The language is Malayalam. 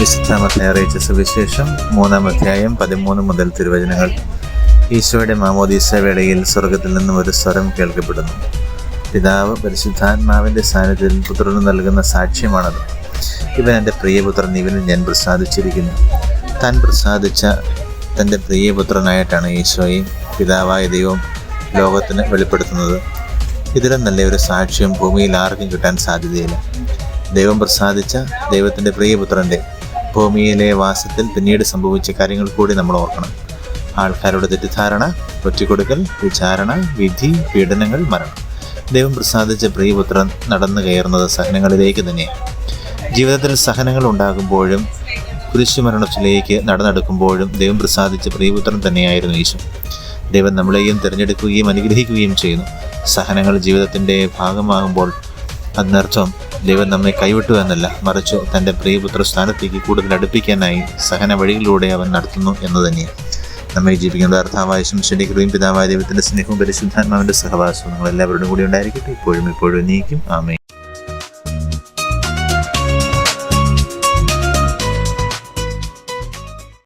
വിശുദ്ധ മത്തായി അറിയിച്ച സുവിശേഷം മൂന്നാം അധ്യായം പതിമൂന്ന് മുതൽ തിരുവചനങ്ങൾ. ഈശോയുടെ മാമോദീസ വേളയിൽ സ്വർഗത്തിൽ നിന്നും ഒരു സ്വരം കേൾക്കപ്പെടുന്നു. പിതാവ് പരിശുദ്ധാത്മാവിന്റെ സാന്നിധ്യത്തിൽ പുത്രന് നൽകുന്ന സാക്ഷ്യമാണത്. ഇവൻ എന്റെ പ്രിയപുത്രൻ ഇവന് ഞാൻ പ്രസാദിച്ചിരിക്കുന്നു. താൻ പ്രസാദിച്ച തന്റെ പ്രിയപുത്രനായിട്ടാണ് ഈശോയെ പിതാവായ ദൈവം ലോകത്തിന് വെളിപ്പെടുത്തുന്നത്. ഇതിലും നല്ലൊരു സാക്ഷ്യം ഭൂമിയിൽ ആർക്കും കിട്ടാൻ സാധ്യതയില്ല. ദൈവം പ്രസാദിച്ച ദൈവത്തിന്റെ പ്രിയപുത്രന്റെ ഭൂമിയിലെ വാസത്തിൽ പിന്നീട് സംഭവിച്ച കാര്യങ്ങൾ കൂടി നമ്മൾ ഓർക്കണം. ആൾക്കാരുടെ തെറ്റിദ്ധാരണ ഒറ്റിക്കൊടുക്കൽ വിചാരണ വിധി പീഡനങ്ങൾ മരണം. ദൈവം പ്രസാദിച്ച പ്രിയപുത്രൻ നടന്നു കയറുന്നത് സഹനങ്ങളിലേക്ക് തന്നെയാണ്. ജീവിതത്തിൽ സഹനങ്ങൾ ഉണ്ടാകുമ്പോഴും കുരിശുമരണത്തിലേക്ക് നടന്നെടുക്കുമ്പോഴും ദൈവം പ്രസാദിച്ച പ്രിയപുത്രൻ തന്നെയായിരുന്നു ഈശോ ദൈവം നമ്മളെയും തിരഞ്ഞെടുക്കുകയും അനുഗ്രഹിക്കുകയും ചെയ്യുന്നു. സഹനങ്ങൾ ജീവിതത്തിന്റെ ഭാഗമാകുമ്പോൾ അതിനർത്ഥം ദൈവം നമ്മെ കൈവിട്ടു എന്നല്ല മറിച്ച് തന്റെ പ്രിയപുത്ര സ്ഥാനത്തേക്ക് കൂടുതൽ അടുപ്പിക്കാനായി സഹന വഴികളിലൂടെ അവൻ നടത്തുന്നു എന്ന് തന്നെയാണ്. നമ്മെ ജീവിക്കുന്ന അർത്ഥാവായ ശംശനികൃതയും പിതാവായ ദൈവത്തിന്റെ സ്നേഹവും പരിശുദ്ധാത്മാവിന്റെ സഹവാസവും നിങ്ങൾ കൂടി ഉണ്ടായിരിക്കട്ടെ. ഇപ്പോഴും ഇപ്പോഴും നീക്കും. ആമേ